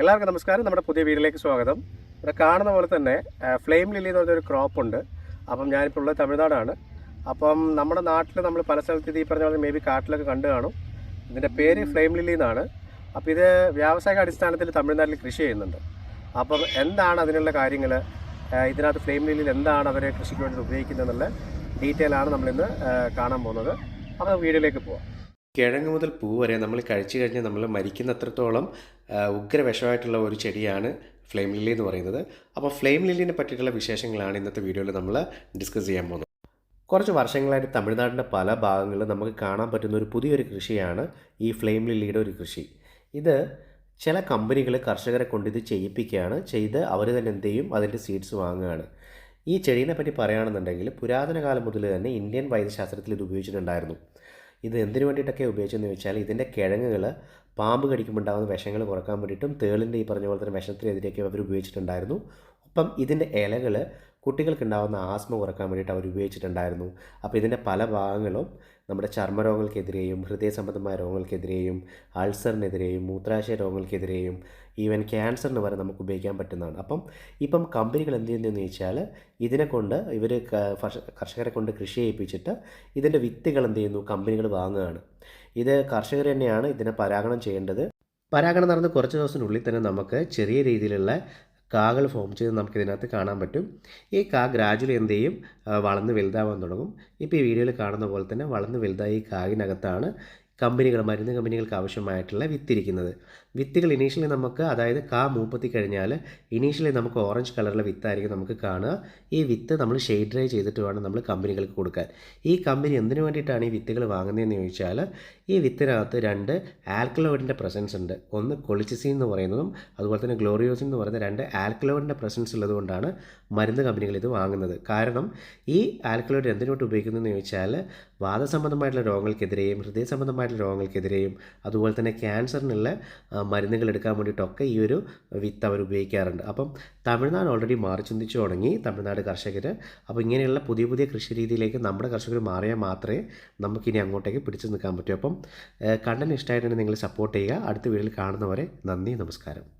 എല്ലാവർക്കും നമസ്കാരം. നമ്മുടെ പുതിയ വീഡിയോയിലേക്ക് സ്വാഗതം. ഇവിടെ കാണുന്ന പോലെ തന്നെ ഫ്ലെയിം ലില്ലി എന്ന് പറഞ്ഞൊരു ക്രോപ്പ് ഉണ്ട്. അപ്പം ഞാനിപ്പോൾ ഉള്ളത് തമിഴ്നാടാണ്. അപ്പം നമ്മുടെ നാട്ടിൽ നമ്മൾ പല സ്ഥലത്ത് ഈ പറഞ്ഞ പോലെ മേ ബി കാട്ടിലൊക്കെ കണ്ടു കാണും. ഇതിന്റെ പേര് ഫ്ലെയിം ലില്ലി എന്നാണ്. അപ്പോൾ ഇത് വ്യാവസായിക അടിസ്ഥാനത്തിൽ തമിഴ്നാട്ടിൽ കൃഷി ചെയ്യുന്നുണ്ട്. അപ്പം എന്താണ് അതിനുള്ള കാര്യങ്ങൾ? ഇതിനകത്ത് ഫ്ലെയിം ലില്ലിയിൽ എന്താണ് അവരെ കൃഷിക്ക് വേണ്ടി ഉപയോഗിക്കുന്നതെന്നുള്ള ഡീറ്റെയിൽ ആണ് നമ്മളിന്ന് കാണാൻ പോകുന്നത്. അപ്പോൾ വീഡിയോയിലേക്ക് പോവാം. കിഴങ്ങ് മുതൽ പൂ വരെ നമ്മൾ കഴിച്ചു കഴിഞ്ഞാൽ നമ്മൾ മരിക്കുന്നത്രത്തോളം അത്രത്തോളം ഉഗ്രവിഷമായിട്ടുള്ള ഒരു ചെടിയാണ് ഫ്ലെയിം ലില്ലി എന്ന് പറയുന്നത്. അപ്പോൾ ഫ്ലെയിം ലില്ലിനെ പറ്റിയിട്ടുള്ള വിശേഷങ്ങളാണ് ഇന്നത്തെ വീഡിയോയിൽ നമ്മൾ ഡിസ്കസ് ചെയ്യാൻ പോകുന്നത്. കുറച്ച് വർഷങ്ങളായിട്ട് തമിഴ്നാടിന്റെ പല ഭാഗങ്ങളിലും നമുക്ക് കാണാൻ പറ്റുന്ന ഒരു പുതിയൊരു കൃഷിയാണ് ഈ ഫ്ലെയിം ലില്ലിയുടെ ഒരു കൃഷി. ഇത് ചില കമ്പനികൾ കർഷകരെ കൊണ്ട് ഇത് ചെയ്യിപ്പിക്കുകയാണ്. ചെയ്ത് അവർ തന്നെ എന്ത് ചെയ്യും? അതിന്റെ സീഡ്സ് വാങ്ങുകയാണ്. ഈ ചെടീനെ പറ്റി പറയുകയാണെന്നുണ്ടെങ്കിൽ പുരാതന കാലം മുതൽ തന്നെ ഇന്ത്യൻ വൈദ്യശാസ്ത്രത്തിൽ ഇത് ഉപയോഗിച്ചിട്ടുണ്ടായിരുന്നു. ഇത് എന്തിനു വേണ്ടിയിട്ടൊക്കെ ഉപയോഗിച്ചതെന്ന് വെച്ചാൽ ഇതിന്റെ കിഴങ്ങുകൾ പാമ്പ് കടിക്കുമ്പോൾ ഉണ്ടാകുന്ന വിഷങ്ങൾ കുറയ്ക്കാൻ വേണ്ടിയിട്ടും തേളിന്റെ ഈ പറഞ്ഞ പോലെ തന്നെ വിഷത്തിനെതിരെയൊക്കെ അവർ ഉപയോഗിച്ചിട്ടുണ്ടായിരുന്നു. ഒപ്പം ഇതിന്റെ ഇലകൾ കുട്ടികൾക്കുണ്ടാകുന്ന ആസ്മ കുറയ്ക്കാൻ വേണ്ടിയിട്ട് അവർ ഉപയോഗിച്ചിട്ടുണ്ടായിരുന്നു. അപ്പോൾ ഇതിന്റെ പല ഭാഗങ്ങളും നമ്മുടെ ചർമ്മരോഗങ്ങൾക്കെതിരെയും ഹൃദയ സംബന്ധമായ രോഗങ്ങൾക്കെതിരെയും അൾസറിനെതിരെയും മൂത്രാശയ രോഗങ്ങൾക്കെതിരെയും ഈവൻ ക്യാൻസറിന് വരെ നമുക്ക് ഉപയോഗിക്കാൻ പറ്റുന്നതാണ്. അപ്പം ഇപ്പം കമ്പനികൾ എന്ത് ചെയ്യുന്നതെന്ന് ചോദിച്ചാൽ ഇതിനെ കൊണ്ട് ഇവർ കർഷകരെ കൊണ്ട് കൃഷി ചെയ്യിപ്പിച്ചിട്ട് ഇതിന്റെ വിത്തുകൾ എന്ത് ചെയ്യുന്നു? കമ്പനികൾ വാങ്ങുകയാണ്. ഇത് കർഷകർ തന്നെയാണ് ഇതിനെ പരാഗണം ചെയ്യേണ്ടത്. പരാഗണം നടന്ന് കുറച്ച് ദിവസത്തിനുള്ളിൽ തന്നെ നമുക്ക് ചെറിയ രീതിയിലുള്ള കാകൾ ഫോം ചെയ്ത് നമുക്ക് ഇതിനകത്ത് കാണാൻ പറ്റും. ഈ കാ ഗ്രാജുവലി എന്ത് ചെയ്യും? വളർന്ന് വലുതാവാൻ തുടങ്ങും. ഇപ്പോൾ ഈ വീഡിയോയിൽ കാണുന്ന പോലെ തന്നെ വളർന്ന് വലുതായി ഈ കാകിനകത്താണ് കമ്പനികൾ മരുന്ന് കമ്പനികൾക്ക് ആവശ്യമായിട്ടുള്ള വിത്തിരിക്കുന്നത്. വിത്തുകൾ ഇനീഷ്യലി നമുക്ക് അതായത് കാ മൂപ്പത്തി കഴിഞ്ഞാൽ ഇനീഷ്യലി നമുക്ക് ഓറഞ്ച് കളറിലെ വിത്തായിരിക്കും നമുക്ക് കാണുക. ഈ വിത്ത് നമ്മൾ ഷെയ്ഡ് ഡ്രൈ ചെയ്തിട്ട് വേണം നമ്മൾ കമ്പനികൾക്ക് കൊടുക്കാൻ. ഈ കമ്പനി എന്തിനു വേണ്ടിയിട്ടാണ് ഈ വിത്തുകൾ വാങ്ങുന്നതെന്ന് ചോദിച്ചാൽ ഈ വിത്തിനകത്ത് രണ്ട് ആൽക്കലോയിഡിന്റെ പ്രസൻസ് ഉണ്ട്. ഒന്ന് കൊളിച്ചിസി എന്ന് പറയുന്നതും അതുപോലെ തന്നെ ഗ്ലോറിയോസിൻ എന്ന് പറയുന്ന രണ്ട് ആൽക്കലോയിഡിന്റെ പ്രസൻസ് ഉള്ളതുകൊണ്ടാണ് മരുന്ന് കമ്പനികൾ ഇത് വാങ്ങുന്നത്. കാരണം ഈ ആൽക്കലോയിഡ് എന്തിനോട്ട് ഉപയോഗിക്കുന്നതെന്ന് ചോദിച്ചാൽ വാദസംബന്ധമായിട്ടുള്ള രോഗങ്ങൾക്കെതിരെയും ഹൃദയ സംബന്ധമായിട്ടുള്ള രോഗങ്ങൾക്കെതിരെയും അതുപോലെ തന്നെ ക്യാൻസറിനുള്ള മരുന്നുകൾ എടുക്കാൻ വേണ്ടിയിട്ടൊക്കെ ഈ ഒരു വിത്ത് അവർ ഉപയോഗിക്കാറുണ്ട്. അപ്പം തമിഴ്നാട് ഓൾറെഡി മാറി ചിന്തിച്ചു തുടങ്ങി തമിഴ്നാട് കർഷകർ അപ്പോൾ ഇങ്ങനെയുള്ള പുതിയ പുതിയ കൃഷി രീതിയിലേക്ക് നമ്മുടെ കർഷകർ മാറിയാൽ മാത്രമേ നമുക്കിനി അങ്ങോട്ടേക്ക് പിടിച്ചു നിൽക്കാൻ പറ്റൂ. അപ്പം കണ്ടന്റ് ഇഷ്ടമായിട്ടുണ്ടെങ്കിൽ നിങ്ങൾ സപ്പോർട്ട് ചെയ്യുക. അടുത്ത വീഡിയോയിൽ കാണുന്നവരെ നന്ദി നമസ്കാരം.